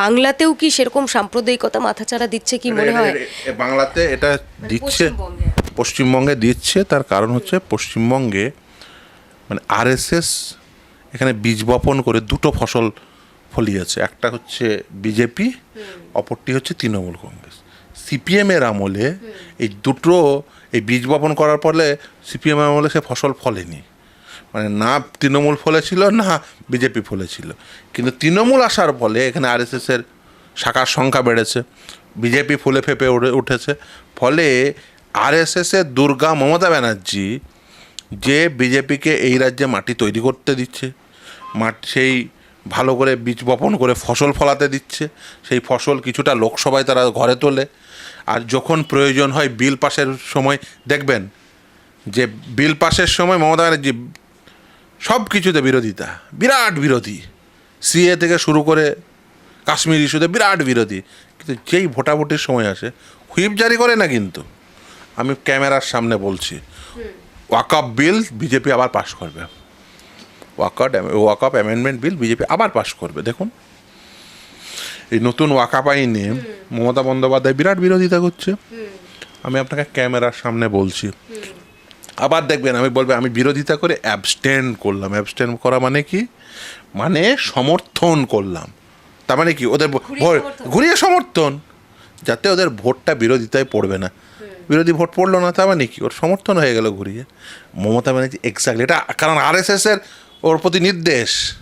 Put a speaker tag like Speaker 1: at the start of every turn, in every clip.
Speaker 1: বাংলাতেও কি সেরকম সাম্প্রদায়িকতা মাথাচাড়া দিচ্ছে কি মনে হয়?
Speaker 2: বাংলাতে এটা দিচ্ছে
Speaker 1: পশ্চিমবঙ্গে।
Speaker 2: পশ্চিমবঙ্গে দিচ্ছে তার কারণ হচ্ছে পশ্চিমবঙ্গে মানে আরএসএস এখানে বীজ বপন করে দুটো ফসল ফলিয়েছে। একটা হচ্ছে বিজেপি অপরটি হচ্ছে তৃণমূল কংগ্রেস। সিপিএমের আমলে এই দুটো এই বীজ বপন করার ফলে সিপিএম আমলে সে ফসল ফলেনি। মানে না তৃণমূল ফলেছিল, না বিজেপি ফলেছিল। কিন্তু তৃণমূল আসার ফলে এখানে আরএসএস এর শাখার সংখ্যা বেড়েছে, বিজেপি ফুলে ফেপে উঠে উঠেছে। ফলে আরএসএস এর দুর্গা মমতা ব্যানার্জি যে বিজেপিকে এই রাজ্যে মাটি তৈরি করতে দিচ্ছে, মাটি, সেই ভালো করে বীজ বপন করে ফসল ফলাতে দিচ্ছে, সেই ফসল কিছুটা লোকসভায় তারা ঘরে তোলে। আর যখন প্রয়োজন হয় বিল পাশের সময় দেখবেন যে বিল পাশের সময় মমতা ব্যানার্জি সব কিছুতে বিরোধিতা বিরাট বিরোধী। সিএ থেকে শুরু করে কাশ্মীর ইস্যুতে বিরাট বিরোধী। কিন্তু যেই ভোটাভুটির সময় আসে হুইপ জারি করে না কিন্তু। আমি ক্যামেরার সামনে বলছি ওয়াকআপ বিল বিজেপি আবার পাশ করবে। ওয়াকআপ ওয়াকআপ অ্যামেন্ডমেন্ট বিল বিজেপি আবার পাশ করবে। দেখুন এই নতুন ওয়াকআপ আইনে মমতা বন্দ্যোপাধ্যায় বিরাট বিরোধিতা করছে। আমি আপনাকে ক্যামেরার সামনে বলছি আবার দেখবেন আমি বলবে আমি বিরোধিতা করে অ্যাবস্টেন করলাম। অ্যাবস্টেন করা মানে কি? মানে সমর্থন করলাম। তার মানে কি? ওদের
Speaker 1: ঘুরিয়ে সমর্থন।
Speaker 2: যাতে ওদের ভোটটা বিরোধিতায় পড়বে না। বিরোধী ভোট পড়ল না তার মানে কি? ওর সমর্থন হয়ে গেল ঘুরিয়ে। মমতা ব্যানার্জি এক্স্যাক্টলি এটা কারণ আর এস এর ওর প্রতি নির্দেশ।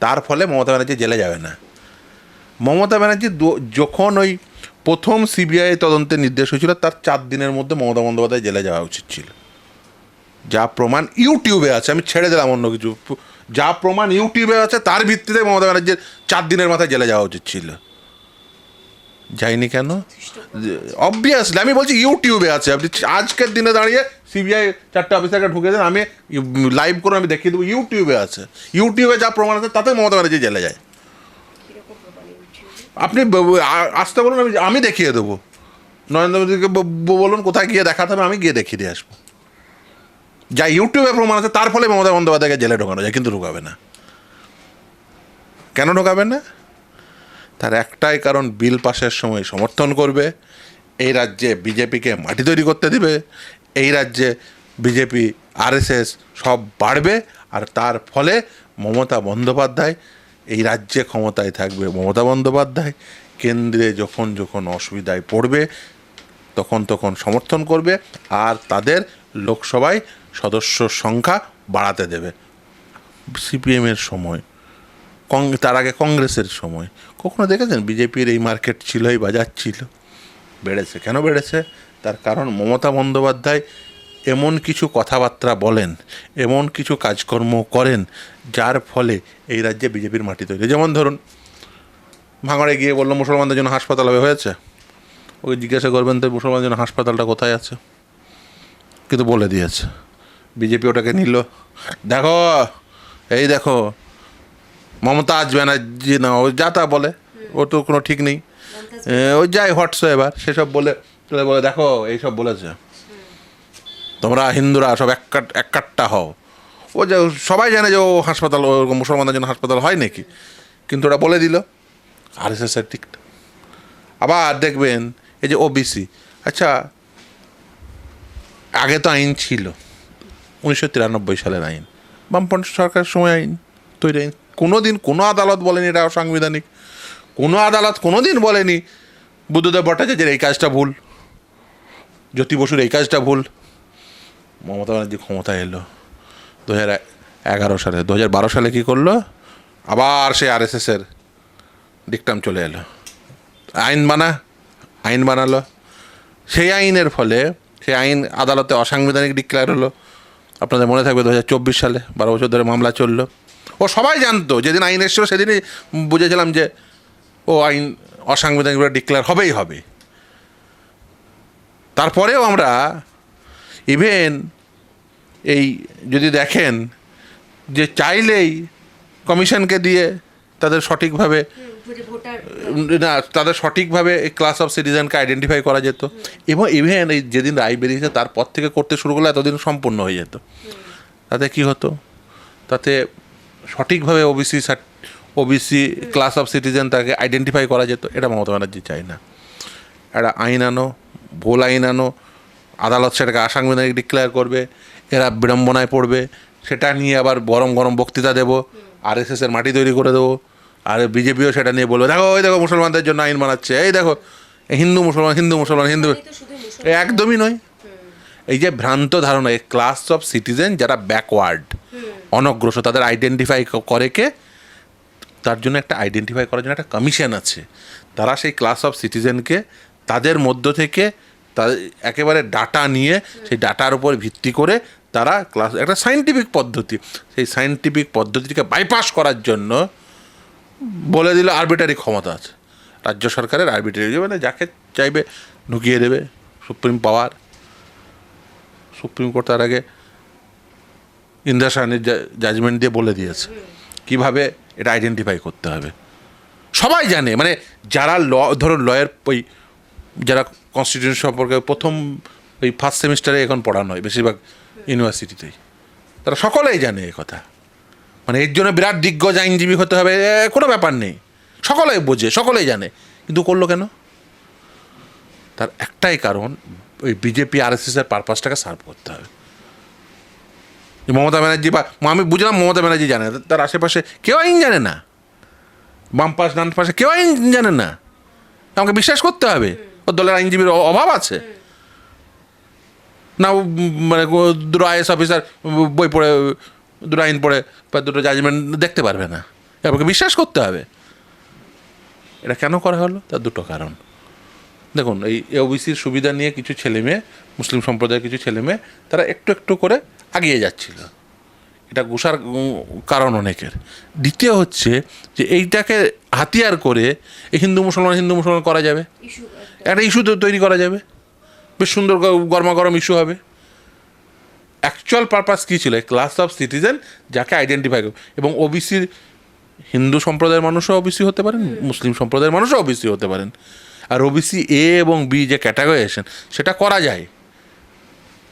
Speaker 2: তার ফলে মমতা ব্যানার্জি জেলে যাবে না। মমতা ব্যানার্জি যখন ওই প্রথম সিবিআই তদন্তের নির্দেশ হয়েছিল তার চার দিনের মধ্যে মমতা বন্দ্যোপাধ্যায় জেলে যাওয়া উচিত ছিল। যা প্রমাণ ইউটিউবে আছে, আমি ছেড়ে দিলাম অন্য কিছু। যা প্রমাণ ইউটিউবে আছে, তার ভিত্তিতে মমতা ব্যানার্জির চার দিনের মাথায় জেলে যাওয়া উচিত ছিল। যাইনি কেন? অবভিয়াসলি আমি বলছি ইউটিউবে আছে। আপনি আজকের দিনে দাঁড়িয়ে সিবিআই চারটে অফিসারকে ঢুকে দেন, আমি লাইভ করে আমি দেখিয়ে দেবো, ইউটিউবে আছে। ইউটিউবে যা প্রমাণ আছে, তাতে মমতা ব্যানার্জি জেলে যায়। আপনি আসতে বলুন, আমি আমি দেখিয়ে দেবো। নরেন্দ্র মোদীকে বলুন কোথায় গিয়ে দেখাতে হবে, আমি গিয়ে দেখিয়ে দিয়ে আসব। যা ইউটিউবে প্রমাণ আছে, তার ফলে মমতা বন্দ্যোপাধ্যায়কে জেলে ঢোকানো যায়, কিন্তু ঢোকাবে না। কেন ঢোকাবে না? তার একটাই কারণ, বিল পাশের সময় সমর্থন করবে, এই রাজ্যে বিজেপিকে মাটি তৈরি করতে দিবে, এই রাজ্যে বিজেপি, আরএসএস সব বাড়বে, আর তার ফলে মমতা বন্দ্যোপাধ্যায়, এই রাজ্যে ক্ষমতায় থাকবে মমতা বন্দ্যোপাধ্যায়, কেন্দ্রে যখন যখন অসুবিধায় পড়বে, তখন তখন সমর্থন করবে, আর তাদের লোকসভায় সদস্য সংখ্যা বাড়াতে দেবে। সিপিএমের সময়, কং তার আগে কংগ্রেসের সময়। কখনো দেখেছেন বিজেপির এই মার্কেট ছিল, এই বাজার ছিল? বেড়েছে। কেন বেড়েছে? তার কারণ মমতা বন্দ্যোপাধ্যায় এমন কিছু কথাবার্তা বলেন, এমন কিছু কাজকর্ম করেন, যার ফলে এই রাজ্যে বিজেপির মাটি তৈরি। যেমন ধরুন, ভাঙড়ে গিয়ে বলল, মুসলমানদের জন্য হাসপাতাল হবে হয়েছে? ওকে জিজ্ঞাসা করবেন, তো মুসলমানদের জন্য হাসপাতালটা কোথায় আছে? কিন্তু বলে দিয়েছে। বিজেপি ওটাকে নিল। দেখো এই দেখো মমতাজ ব্যানার্জি না ও যা তা বলে ও তো কোনো ঠিক নেই। ও যাই হোয়াটসঅ্যাপ এবার সেসব বলে বলে দেখো এইসব বলেছে। তোমরা হিন্দুরা সব এক এক কাট্টা হও। ও যে সবাই জানে যে ও হাসপাতাল ও মুসলমানদের জন্য হাসপাতাল হয় নাকি? কিন্তু ওরা বলে দিল আর এস এসের ঠিক আবার দেখবেন এই যে ওবিসি আচ্ছা আগে তো আইন ছিল। উনিশশো তিরানব্বই সালের আইন। বামপন্থী সরকারের সময় আইন তৈরি আইন। কোনো দিন কোনো আদালত বলেনি এটা অসাংবিধানিক কোনো আদালত কোনো দিন বলেনি, বুদ্ধদেব ভট্টাচার্যের এই কাজটা ভুল। জ্যোতি বসুর এই কাজটা ভুল। মমতা ব্যানার্জি ক্ষমতায় এলো। দু হাজার এগারো সালে, দু হাজার বারো সালে কী করল? আবার সে আর এর ডিকটাম চলে এলো। আইন বানা আইন বানালো। সেই আইনের ফলে, সেই আইন আদালতে অসাংবিধানিক ডিক্লেয়ার হলো। আপনাদের মনে থাকবে দু হাজার চব্বিশ সালে, বারো বছর ধরে মামলা চলল। ও সবাই জানতো, যেদিন আইন এসেছিল সেদিনই বুঝেছিলাম যে ও আইন অসাংবিধানিকভাবে ডিক্লেয়ার হবেই হবে। তারপরেও আমরা ইভেন এই যদি দেখেন যে চাইলেই কমিশনকে দিয়ে তাদের সঠিকভাবে না তাদের সঠিকভাবে এই ক্লাস অফ সিটিজেনকে আইডেন্টিফাই করা যেত। এবং ইভেন এই যেদিন রায় বেরিয়েছে তারপর থেকে করতে শুরু করলে এতদিন সম্পূর্ণ হয়ে যেত। তাতে কি হতো? তাতে সঠিকভাবে OBC OBC class of citizen তাকে আইডেন্টিফাই করা যেত এটা মমতা ব্যানার্জি চায় না। একটা আইন আনো ভুল আইন আনো আদালত সেটাকে আসাংবিধানিক ডিক্লেয়ার করবে এরা বিড়ম্বনায় পড়বে সেটা নিয়ে আবার গরম গরম বক্তৃতা দেবো। আর এস এর মাটি তৈরি করে দেবো। আর বিজেপিও সেটা নিয়ে বলবে দেখো ওই দেখো মুসলমানদের জন্য আইন বানাচ্ছে এই দেখো হিন্দু মুসলমান হিন্দু মুসলমান হিন্দু একদমই নয়। এই যে ভ্রান্ত ধারণা এই ক্লাস অফ সিটিজেন যারা ব্যাকওয়ার্ড অনগ্রসর তাদের আইডেন্টিফাই করে কে? তার জন্য একটা আইডেন্টিফাই করার জন্য একটা কমিশন আছে। তারা সেই ক্লাস অফ সিটিজেনকে তাদের মধ্য থেকে তাদের একেবারে ডাটা নিয়ে সেই ডাটার উপর ভিত্তি করে তারা ক্লাস, একটা সাইন্টিফিক পদ্ধতি। সেই সাইন্টিফিক পদ্ধতিকে বাইপাস করার জন্য বলে দিল আরবিটারি ক্ষমতা আছে। রাজ্য সরকারের আরবিটারি মানে যাকে চাইবে ঢুকিয়ে দেবে সুপ্রিম পাওয়ার সুপ্রিম কোর্ট তার আগে ইন্দিরা সাহানির জাজমেন্ট দিয়ে বলে দিয়েছে। কীভাবে এটা আইডেন্টিফাই করতে হবে? সবাই জানে মানে যারা ল ধরুন লয়ের ওই যারা কনস্টিটিউশন সম্পর্কে প্রথম, ওই ফার্স্ট সেমিস্টারে এখন পড়ানো হয়, বেশিরভাগ ইউনিভার্সিটিতেই। তারা সকলেই জানে এ কথা। মানে এর জন্য বিরাট দিগ্গজ আইনজীবী হতে হবে কোনো ব্যাপার নেই। সকলেই বোঝে, সকলেই জানে। কিন্তু করল কেন? তার একটাই কারণ, ওই বিজেপি আর এর পারপাসটাকে সার্ভ করতে হবে। যে মমতা ব্যানার্জি বা আমি বুঝলাম মমতা ব্যানার্জি জানে তার আশেপাশে কেউ আইন জানে না। বাম পাশ, ডান পাশে কেউ আইন জানে না। আমাকে বিশ্বাস করতে হবে। ও দলের আইনজীবীর অভাব আছে। না মানে দুটো আইএস অফিসার বই পড়ে দুটো আইন পড়ে বা দুটো জাজমেন্ট দেখতে পারবে না। আমাকে বিশ্বাস করতে হবে। এটা কেন করা হলো? তার দুটো কারণ। দেখুন এই ওবিসির সুবিধা নিয়ে কিছু ছেলে মেয়ে মুসলিম সম্প্রদায়ের কিছু ছেলে মেয়ে তারা একটু একটু করে আগিয়ে যাচ্ছিল। এটা গুসার উম, কারণ অনেকের। দ্বিতীয় হচ্ছে যে এইটাকে হাতিয়ার করে এই হিন্দু মুসলমান হিন্দু মুসলমান করা যাবে। একটা ইস্যু তৈরি করা যাবে। বেশ সুন্দর গরমাগরম ইস্যু হবে। অ্যাকচুয়াল পারপাস কী ছিল? ক্লাস অফ সিটিজেন যাকে আইডেন্টিফাই করবে। এবং ওবিসির হিন্দু সম্প্রদায়ের মানুষও ওবিসি হতে পারেন মুসলিম সম্প্রদায়ের মানুষও ওবিসি হতে পারেন। আর ওবিসি এ এবং বি যে ক্যাটাগরাইজেশন সেটা করা যায়।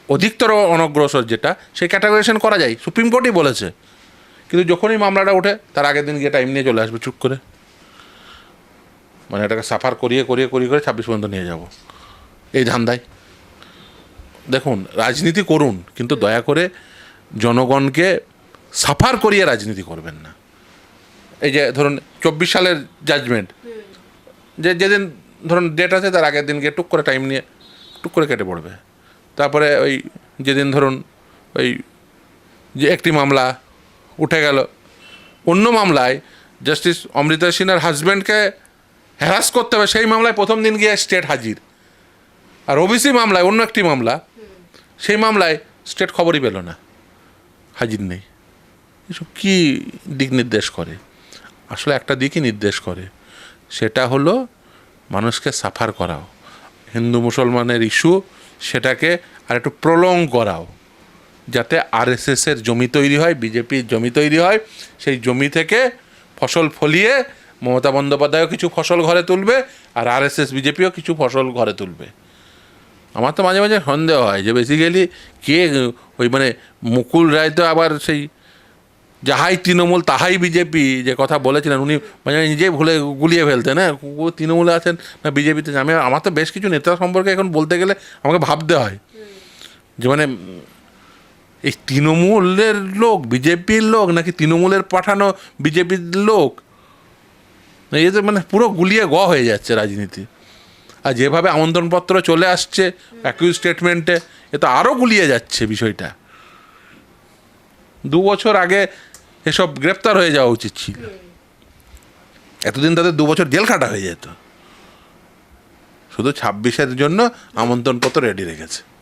Speaker 2: অধিকতর অনগ্রসর যেটা সেই ক্যাটাগরাইজেশন করা যায়। সুপ্রিম কোর্টই বলেছে। কিন্তু যখনই মামলাটা ওঠে তার আগের দিন গিয়ে টাইম নিয়ে চলে আসবে চুপ করে। মানে এটাকে সাফার করিয়ে করিয়ে করিয়ে করে ছাব্বিশ পর্যন্ত নিয়ে যাব। এই ধান্দায়। দেখুন, রাজনীতি করুন, কিন্তু দয়া করে জনগণকে সাফার করিয়ে রাজনীতি করবেন না। এই যে ধরুন, চব্বিশ সালের জাজমেন্ট যে যেদিন ধরুন ডেট আছে, তার আগের দিনকে টুক করে টাইম নিয়ে টুক করে কেটে পড়বে। তারপরে ওই যেদিন ধরুন, ওই যে একটি মামলা উঠে গেল, অন্য মামলায় জাস্টিস অমৃতা সিনহার হাজব্যান্ডকে হ্যারাস করতে হবে, সেই মামলায় প্রথম দিন গিয়ে স্টেট হাজির। আর ওবিসি মামলায় অন্য একটি মামলা সেই মামলায় স্টেট খবরই পেল না। হাজির নেই। এসব কী দিক নির্দেশ করে? আসলে একটা দিকই নির্দেশ করে। সেটা হলো মানুষকে সাফার করাও। হিন্দু মুসলমানের ইস্যু, সেটাকে আর একটু প্রলং করাও। যাতে আরএসএসের জমি তৈরি হয়, বিজেপির জমি তৈরি হয়, সেই জমি থেকে ফসল ফলিয়ে মমতা বন্দ্যোপাধ্যায়ও কিছু ফসল ঘরে তুলবে আর আরএসএস, বিজেপিও কিছু ফসল ঘরে তুলবে। আমার তো মাঝে মাঝে সন্দেহ হয় যে বেসিক্যালি কে ওই মানে মুকুল রায় তো আবার সেই যাহাই তৃণমূল তাহাই বিজেপি যে কথা বলেছিলেন উনি মানে নিজেই ভুলে গুলিয়ে ফেলতেন হ্যাঁ? ও তৃণমূলে আছেন না বিজেপিতে আমি আমার তো বেশ কিছু নেতা সম্পর্কে এখন বলতে গেলে আমাকে ভাবতে হয়। যে মানে এই তৃণমূলের লোক বিজেপির লোক নাকি তৃণমূলের পাঠানো বিজেপির লোক? এই যে মানে পুরো গুলিয়ে গ হয়ে যাচ্ছে রাজনীতি। আর যেভাবে আমন্ত্রণপত্র চলে আসছে অ্যাকিউজ স্টেটমেন্টে এ তো আরও গুলিয়ে যাচ্ছে বিষয়টা। দু বছর আগে এসব গ্রেপ্তার হয়ে যাওয়া উচিত ছিল। এতদিন তাদের দু বছর জেল খাটা হয়ে যেত। শুধু ছাব্বিশের জন্য আমন্ত্রণপত্র রেডি রেখেছে।